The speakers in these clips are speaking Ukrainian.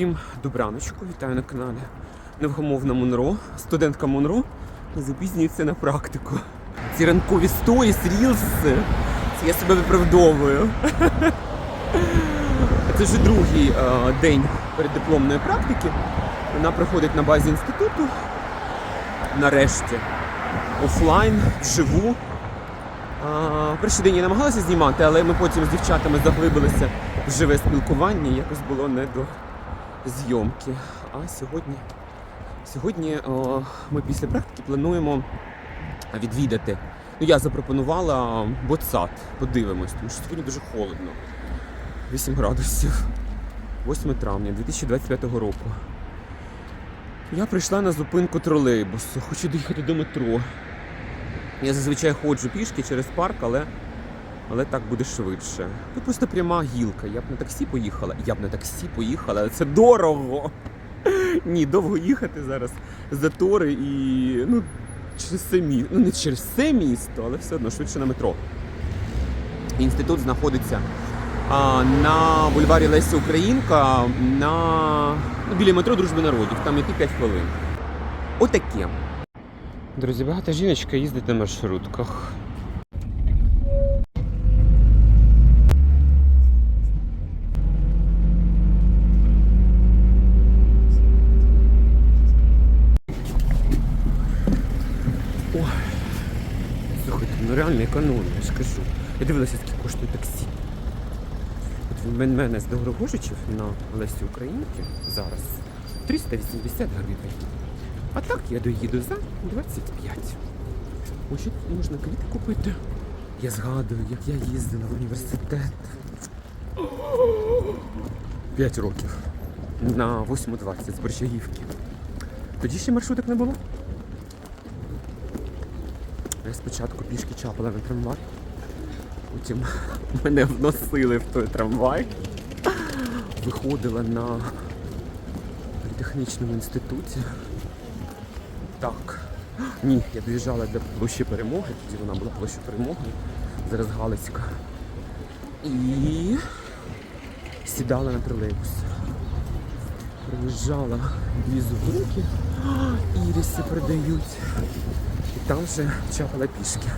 Всім добраночку, вітаю на каналі Невгомовна Монро. Студентка Монро запізнюється на практику. Ці ранкові сторіс, рілси. Це я себе виправдовую. Це вже другий е, день переддипломної практики. Вона проходить на базі інституту. Нарешті. Офлайн, вживу. А, перший день я намагалася знімати, але ми потім з дівчатами заглибилися в живе спілкування, якось було не до зйомки. А сьогодні, сьогодні о, ми після практики плануємо відвідати. Ну, я запропонувала ботсад. Подивимось, тому що сьогодні дуже холодно. 8 градусів. 8 травня 2025 року. Я прийшла на зупинку тролейбусу, хочу доїхати до метро. Я зазвичай ходжу пішки через парк, але, але так буде швидше. Тут просто пряма гілка. Я б на таксі поїхала. Я б на таксі поїхала, але це дорого. Ні, довго їхати зараз. Затори і. ну, через все місто. Ну, не через все місто, але все одно швидше на метро. Інститут знаходиться а, на бульварі Лесі Українка на ну, біля метро Дружби народів. Там йти 5 хвилин. Отаке. Друзі, багата жіночка їздить на маршрутках. Реально економія, я ж кажу. Я дивилася, скільки коштує таксі. От в мене з Дорогожичів на Лесі Українки зараз 380 гривень. А так я доїду за 25. Ось тут можна квіти купити. Я згадую, як я їздила в університет. 5 років. На 8.20 з Борщагівки. Тоді ще маршруток не було. Я спочатку пішки чапала на трамвай. Потім мене вносили в той трамвай. Виходила на політехнічному інституті. Так. Ні, я доїжджала до площі перемоги, тоді вона була площа перемоги, зараз Галицька. І сідала на тролейбус. Приїжджала дві зупинки, іріси продають. Там вже чапала пішки.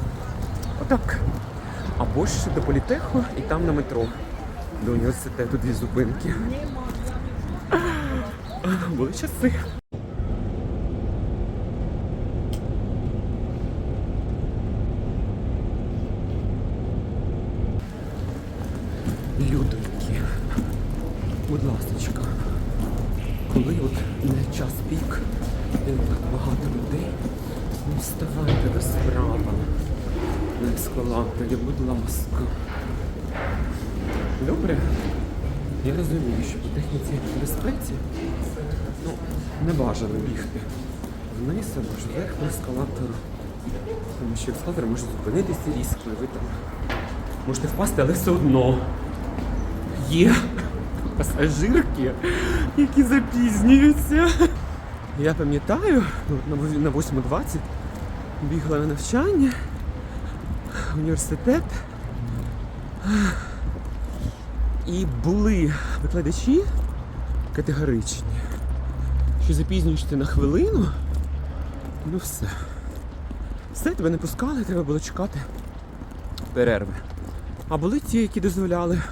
Отак. Або ж до політеху і там на метро. До університету дві зупинки. Були часи. Людоньки, будь ласочка, коли от не час пік, і так багато людей, вставайте до справа на ескалаторі, будь ласка. Добре? Я розумію, що по техніці безпеці ну, не бажано бігти вниз або ж вверх по ескалатору. Тому що ескалатор може зупинитися різко, і ви там можете впасти, але все одно є пасажирки, які запізнюються. Я пам'ятаю, на 8.20 бігла на навчання, університет. І були викладачі категоричні, що запізнюєшся на хвилину, ну все. Все, тебе не пускали, треба було чекати перерви. А були ті, які дозволяли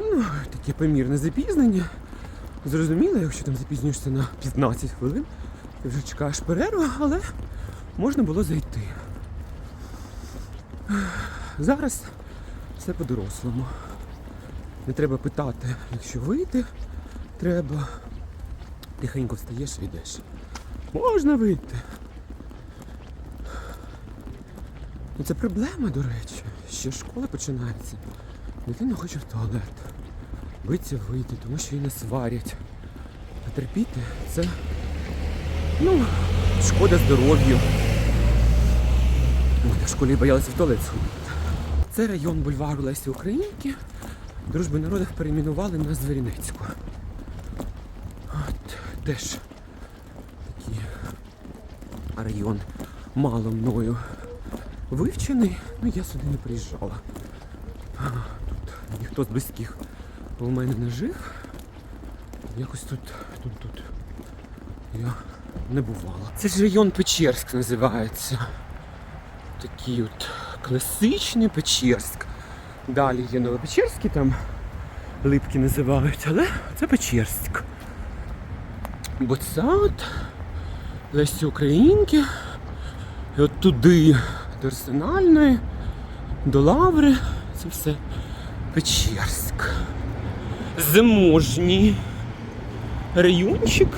ну, таке помірне запізнення. Зрозуміло, якщо там запізнюєшся на 15 хвилин, ти вже чекаєш перерву, але можна було зайти. Зараз все по-дорослому. Не треба питати, якщо вийти, треба. Тихенько встаєш і йдеш. Можна вийти. Ну, Це проблема, до речі. Ще школа починається. Дитина хоче в туалет. Биться вийти, тому що її не сварять. А терпіти це ну, шкода здоров'ю. Я в школі боялася в туалет. Це район бульвару Лесі Українки. Дружби народів перейменували на Звірінецьку. От теж такий район мало мною вивчений, ну я сюди не приїжджала. Тут ніхто з близьких у мене не жив. Якось тут, тут, тут. Я не бувала. Це ж район Печерськ називається. Такий от класичний Печерськ. Далі є Новопечерський, там липки називають, але це Печерськ. Бо це от Лесі Українки. І от туди до Арсенальної, до Лаври. Це все Печерськ. Заможній райончик.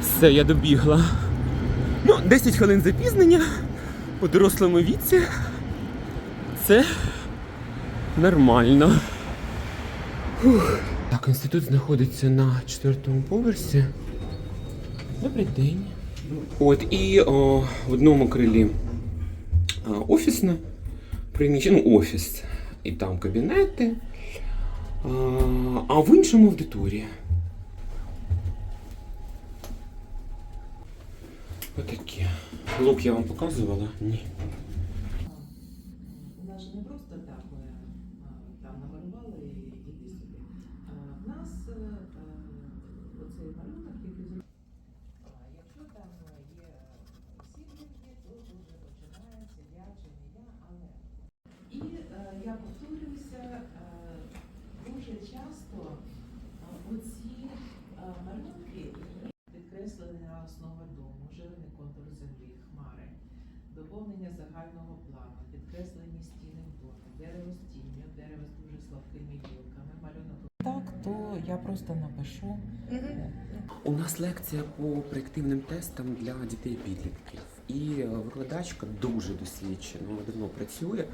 Все, я добігла. Ну, 10 хвилин запізнення у дорослому віці. Це нормально. Фух. Так, інститут знаходиться на четвертому поверсі. Добрий день. От і о, в одному крилі офісне приміщення, ну, офіс, і там кабінети, а в іншому аудиторія. Отакі. Лук я вам показувала? Ні. У нас же не просто так ми а, там намалювали і іди собі. А, В нас е, е, оцей малюнок, який зробив. А, Якщо там є сім'ї, то вже починається я чи не я, але. І е, я повторююся, е, дуже часто е, оці е, малюнки підкреслення основа дому, жирний контур землі, хмари, доповнення загального плану, підкреслені стіни в домі, дерево з тінню, дерево з дуже слабкими гілками, малюнок. Так, то я просто напишу. У нас лекція по проєктивним тестам для дітей-підлітків. І е, викладачка дуже досвідчена, вона давно працює.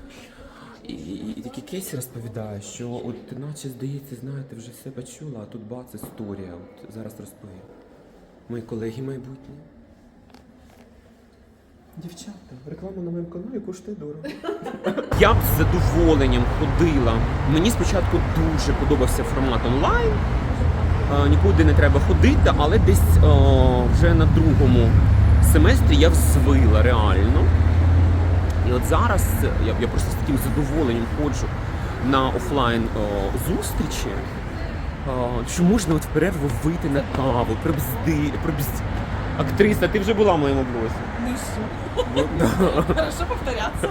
І, і, і такі кейси розповідає, що от наче здається, знаєте, вже все почула, а тут бац, історія. От зараз розповім. Мої колеги майбутні. Дівчата, реклама на моєму каналі коштує дорого. Я б з задоволенням ходила. Мені спочатку дуже подобався формат онлайн. Е, Нікуди не треба ходити, але десь е, вже на другому семестрі я взвила реально. І от зараз я, я просто з таким задоволенням ходжу на офлайн е, зустрічі, е, що можна от в перерву вийти на каву, прибзди, прибзди. Актриса, ти вже була в моєму блозі. Хорошо повторяться.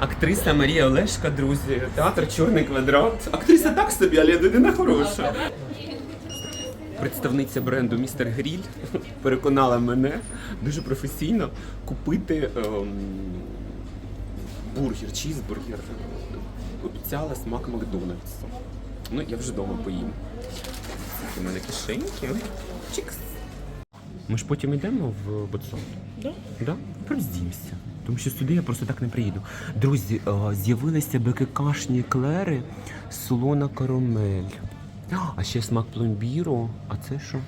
Актриса Марія Олешка, друзі, театр Чорний квадрат. Актриса так собі, але людина хороша. Представниця бренду Містер Гріль переконала мене дуже професійно купити ем, бургер, чізбургер. Обіцяла смак Макдональдсу. Ну, я вже вдома поїм. У мене кишеньки. Чікс. Ми ж потім йдемо в Ботсон? Да. Да? Роздімся. Тому що сюди я просто так не приїду. Друзі, е, з'явилися БККшні клери солона карамель. А, ще смак пломбіру. А це що?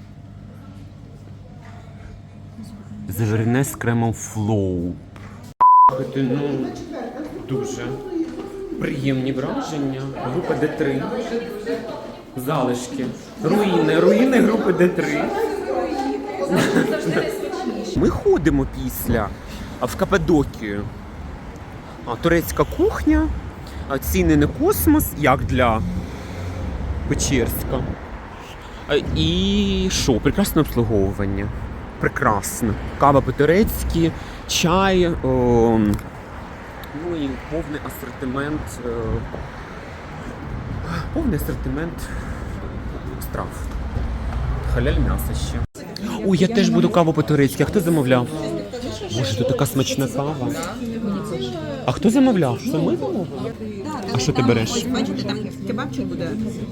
Заварене з кремом флоу. Ну, дуже приємні враження. Група Д3. Залишки. Руїни. Руїни групи Д3. Ми ходимо після в Каппадокію. Турецька кухня, ціни не космос, як для Печерська. І що? Прекрасне обслуговування. Прекрасно. Кава по-турецьки, чай, о, ну і повний асортимент. е, Повний асортимент страв. Халяль м'ясо ще. Ой, я теж буду каву по-турецьки. А хто замовляв? Боже, тут така смачна кава. А хто замовляв? Це ми замовили? А що ти береш? Ось бачите, там кебабчик буде,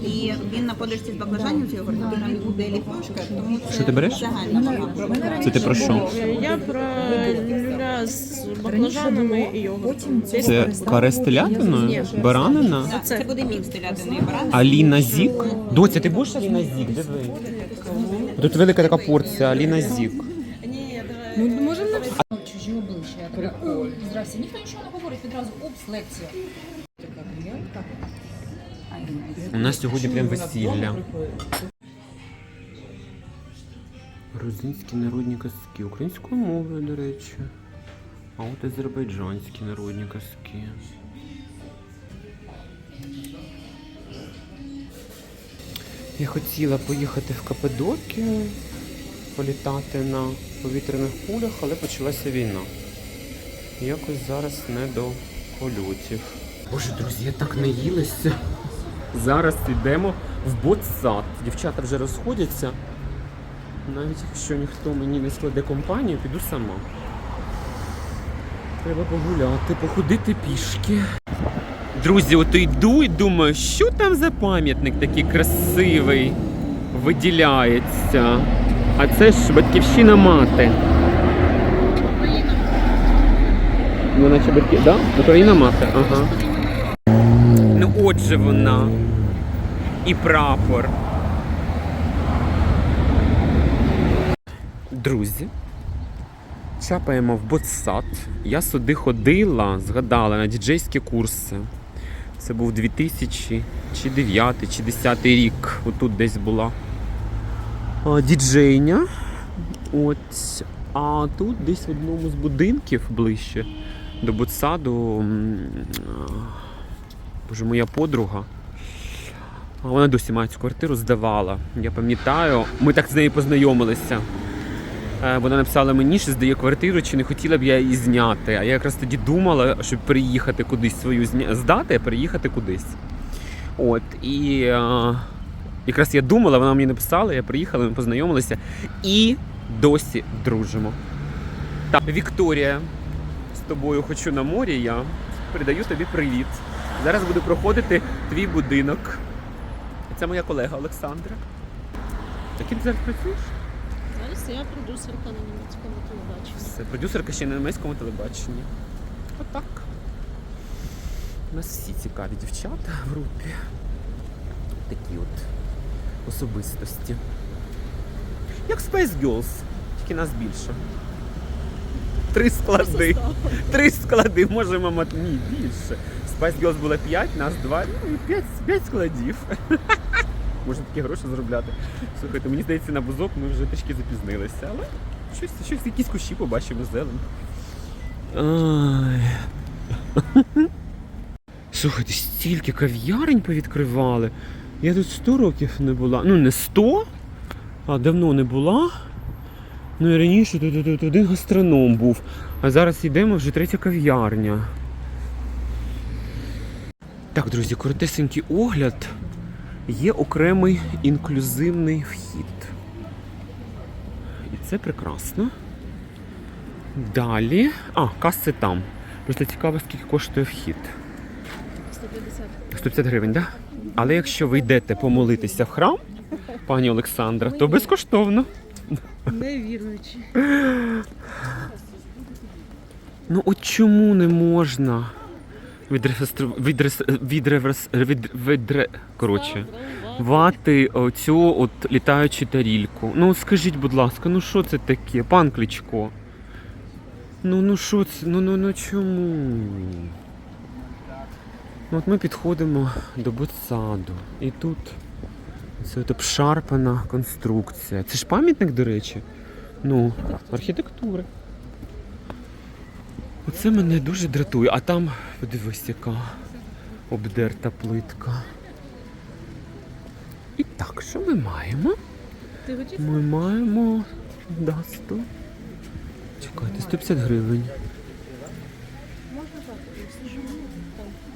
і він на подушці з баклажанів цього там буде ліпошка, тому це Що ти береш? загальна кебаб. Це ти про що? Я про люля з баклажанами і йогуртом. Це каре з телятиною? Баранина? Так, Це буде мікс телятини і баранки. Аліна Зік? Доця, ти будеш Аліна Зік? Диви. Тут велика така порція Аліна Зік. Чужі обличчя. Я така, «О, здрасте, ніхто нічого не говорить, відразу опс, лекція. Така клієнтка. У нас сьогодні прям весілля. Грузинські народні казки. Українською мовою, до речі. А от азербайджанські народні казки. Я хотіла поїхати в Каппадокію, політати на повітряних кулях, але почалася війна. Якось зараз не до польотів. Боже, друзі, я так наїлася. Зараз йдемо в ботсад. Дівчата вже розходяться. Навіть якщо ніхто мені не складе компанію, піду сама. Треба погуляти, походити пішки. Друзі, от йду і думаю, що там за пам'ятник такий красивий виділяється. А це ж батьківщина мати. Ну, наче батьки, да? Україна мати, ага. Ну отже вона. І прапор. Друзі, чапаємо в ботсад. Я сюди ходила, згадала на діджейські курси. Це був 2000 чи 9 чи 10 рік. Отут десь була діджейня. От. А тут десь в одному з будинків ближче до ботсаду. Боже, моя подруга. Вона досі має цю квартиру, здавала. Я пам'ятаю, ми так з нею познайомилися. Е, Вона написала мені, що здає квартиру, чи не хотіла б я її зняти. А я якраз тоді думала, щоб переїхати кудись свою здати, а переїхати кудись. От, і е, якраз я думала, вона мені написала, я приїхала, ми познайомилися і досі дружимо. Так, Вікторія, з тобою хочу на морі, я передаю тобі привіт. Зараз буду проходити твій будинок. Це моя колега Олександра. Яким ти зараз працюєш? Зараз я продюсерка на німецькому телебаченні. Це продюсерка ще на німецькому телебаченні. Отак. У нас всі цікаві дівчата в групі. Такі от особистості. Як Space Girls, тільки нас більше. Три склади. Три склади, може, мама, ні, більше. Spice Girls було 5, нас 2, ну і 5, 5 складів. Можна такі гроші заробляти. Слухайте, мені здається, на бузок ми вже трішки запізнилися, але щось, щось якісь кущі побачимо зелень. Ай. Слухайте, стільки кав'ярень повідкривали. Я тут 100 років не була. Ну, не 100, а давно не була. Ну і раніше тут, тут, тут один гастроном був. А зараз йдемо вже третя кав'ярня. Так, друзі, коротесенький огляд. Є окремий інклюзивний вхід. І це прекрасно. Далі. А, каси там. Просто цікаво, скільки коштує вхід. 150. 150 гривень, так? Да? Але якщо ви йдете помолитися в храм, пані Олександра, то безкоштовно. Не віруючи. Ну от чому не можна відрестру... відрес... відревес... від... відре... коротше, вати оцю от літаючу тарільку. Ну скажіть, будь ласка, ну що це таке, пан Кличко? Ну ну що це? Ну ну ну чому? Ну, от ми підходимо до ботсаду. І тут це от обшарпана конструкція. Це ж пам'ятник, до речі. Ну, архітектури. Оце мене дуже дратує. А там, подивись, яка обдерта плитка. І так, що ми маємо? Ми маємо. Да, 100. Чекайте, 150 гривень.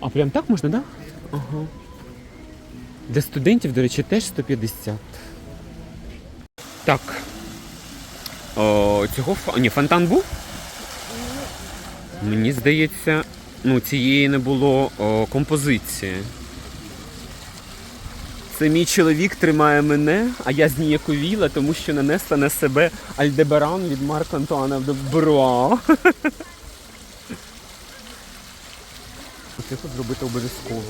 А прям так можна, так? Да? Ага. Для студентів, до речі, теж 150. Так. О, цього. Ні, фонтан був? Мені здається, ну, цієї не було о, композиції. Це мій чоловік тримає мене, а я зніяковіла, тому що нанесла на себе Альдебаран від Марка Антуана де Тут зробити обов'язково.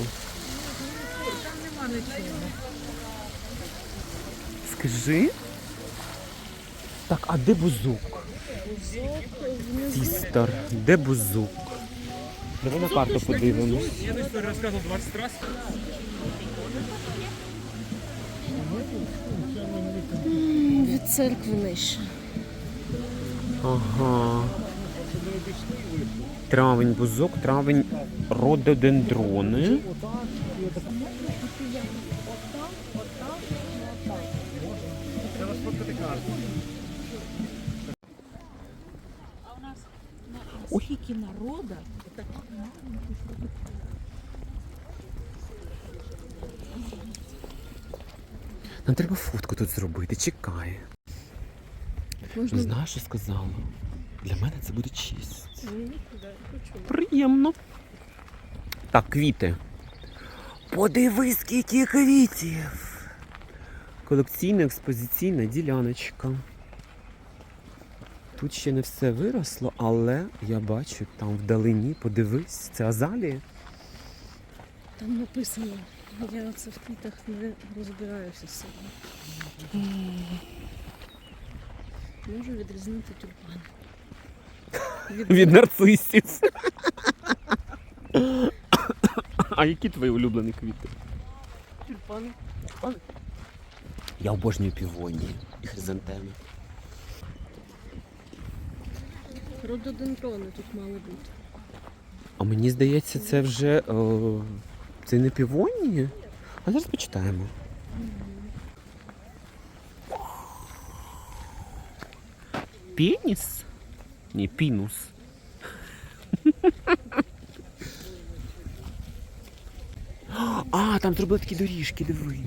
Скажи. Так, а де бузук? Тістер, де бузук? Давай на карту подивимось. Від церкви нижче. Ага. Травень бузок, травень рододендрони. Скільки народу, Нам треба фотку тут зробити, чекай. Можна Знаєш, що сказала? Для мене це буде честь. Приємно. Так, квіти. Подивись, скільки квітів. Колекційна експозиційна діляночка. Тут ще не все виросло, але я бачу там вдалині, подивись, це азалії. Там написано. Я оце в квітах не розбираюся сильно. Можу відрізнити тюльпан. Від нарцисів. А які твої улюблені квіти? тюльпани. Я обожнюю півонії і хризантеми. Рододендрони тут мали бути. А мені здається, це вже о, це не півонії. А зараз почитаємо. Пеніс? Ні, пінус. А, там зробили такі доріжки, диви.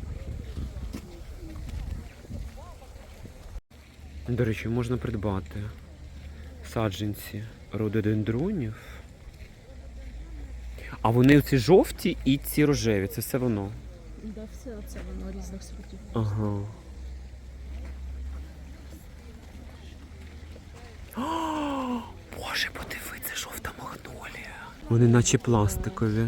До речі, можна придбати саджанці рододендронів. А вони ці жовті і ці рожеві, це все воно. Да, все це воно різних сортів. Ага. О, Боже, подиви, це жовта магнолія. Вони наче пластикові.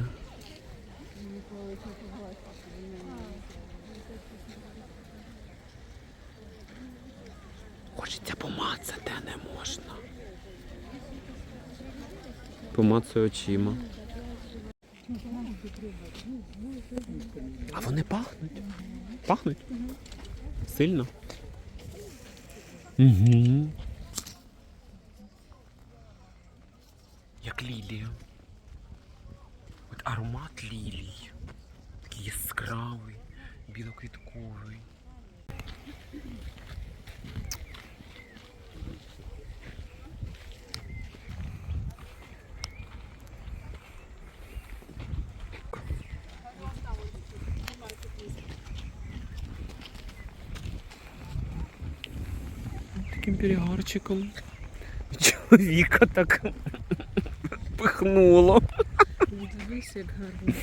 Хочеться помацати, а не можна. Помацаю очима. А вони пахнуть. Пахнуть? Сильно? Угу. Як лілія. От аромат лілій. Такий яскравий, білоквітковий. Таким перегарчиком. Чоловіка так пихнуло. Дивись, як гарно.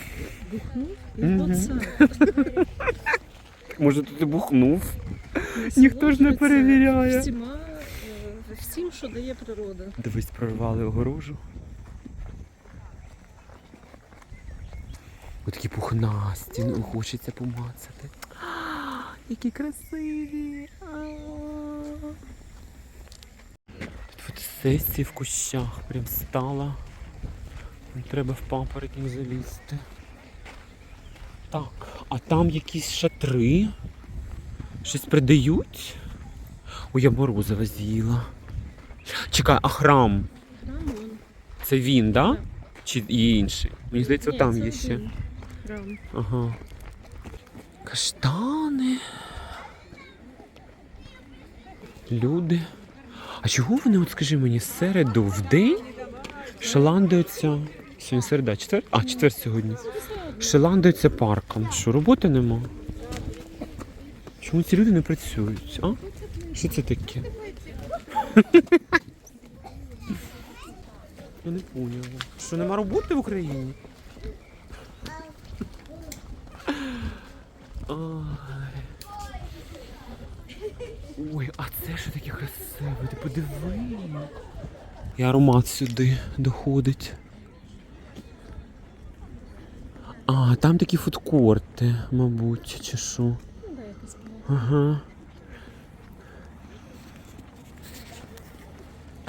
Бухнув і оце. Може, тут і бухнув. Ніхто ж не перевіряє. Всіма, е, всім, що дає природа. Дивись, прорвали огорожу. Ось такі пухнасті, ну хочеться помацати. Які красиві. А. Фотосесії в кущах прям стала. Треба в папоротник залізти. Так, а там якісь шатри. Щось продають. Ой, я морозива з'їла. Чекай, а храм? Храм вон. Це він, да? Так. Чи є інший? Мені здається, Ні, там це є ще. Храм. Ага. Каштани. Люди. А чого вони, от скажи мені, середу в день шаландаються. Сьогодні середа, четвер? А, четвер сьогодні. Шаландаються парком. Що, роботи нема? Чому ці люди не працюють? А? Що це таке? Я не поняла. Що нема роботи в Україні? Ой, а це що таке красиве? Ти подиви. І аромат сюди доходить. А, там такі фудкорти, мабуть, чи що. Ага.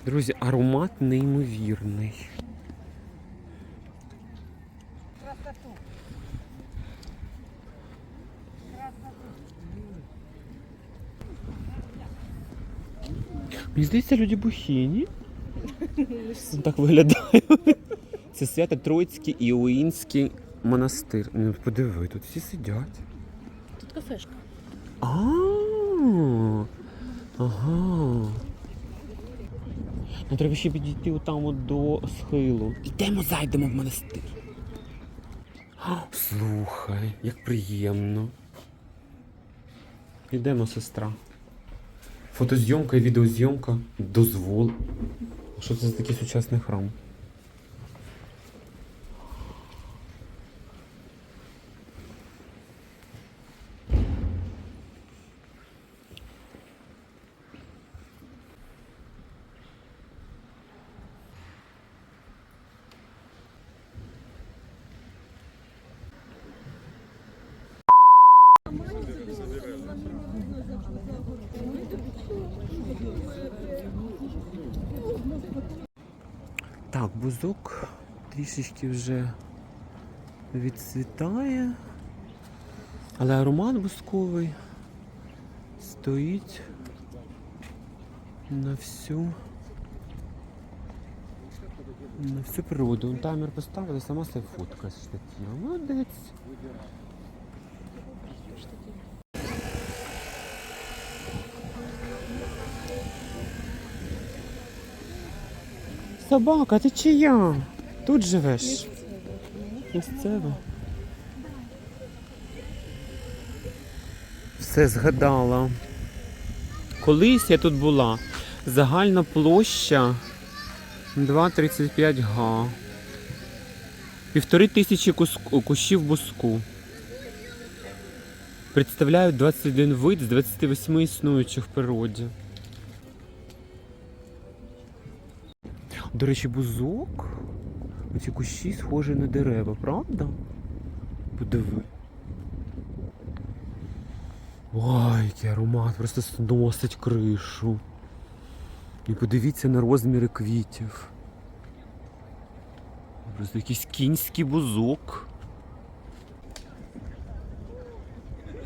Друзі, аромат неймовірний. Мені здається, люди бухіні. Він так виглядає. Це свято Троїцький і Уїнський монастир. Ну, подиви, тут всі сидять. Тут кафешка. А, Ага. Ну, треба ще підійти отам от до схилу. Ідемо, зайдемо в монастир. А, Слухай, як приємно. Ідемо, сестра. Фотозйомка і відеозйомка. Дозвол. Що це за такий сучасний храм? Бузок трішечки вже відцвітає. Але аромат бузковий стоїть на всю на всю природу. Таймер поставили, сама себе фотка штатива. Молодець. Собака, ти чия? Тут живеш? Місцева. Все згадала. Колись я тут була. Загальна площа 2,35 га. Півтори тисячі кущів буску. Представляють 21 вид з 28 існуючих в природі. До речі, бузок. Оці кущі схожі на дерева, правда? Подиви. Ой, який аромат, просто сносить кришу. І подивіться на розміри квітів. Просто якийсь кінський бузок.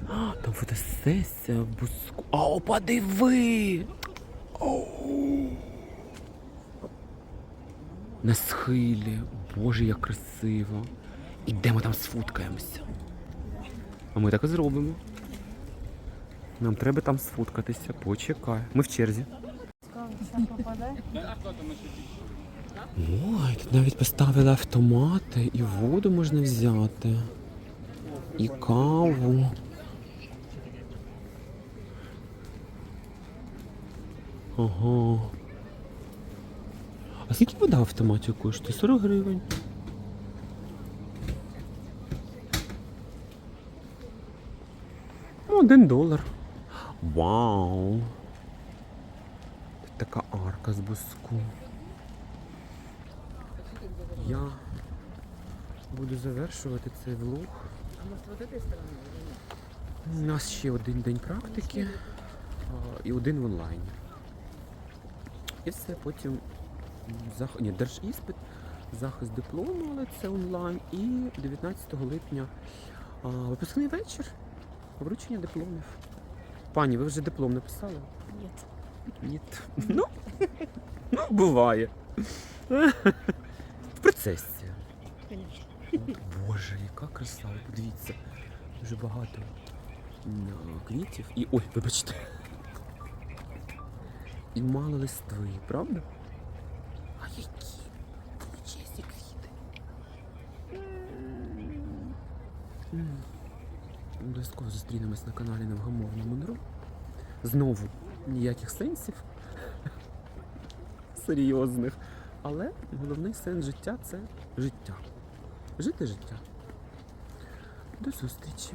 А, там фотосесія в бузку. О, подиви! Оу! На схилі. Боже, як красиво. Ідемо там сфоткаємося. А ми так і зробимо. Нам треба там сфоткатися. Почекай. Ми в черзі. Ой, тут навіть поставили автомати, і воду можна взяти. І каву. Ага. А скільки вода в автоматі коштує? 40 гривень. Ну, один долар. Вау! Така арка з буску. Я буду завершувати цей влог. У нас ще один день практики і один в онлайні. І все, потім зах... Ні, держіспит, захист диплому, але це онлайн. І 19 липня а, випускний вечір, вручення дипломів. Пані, ви вже диплом написали? Ні. Ні. Ну, ну, буває. В процесі. Боже, яка краса, подивіться. Дуже багато квітів. І. Ой, вибачте. І мало листви, правда? А які величезні квіти. М. Обов'язково зустрінемось на каналі Невгамовна Мудро. Знову ніяких сенсів серйозних. Але головний сенс життя це життя. Жити життя. До зустрічі.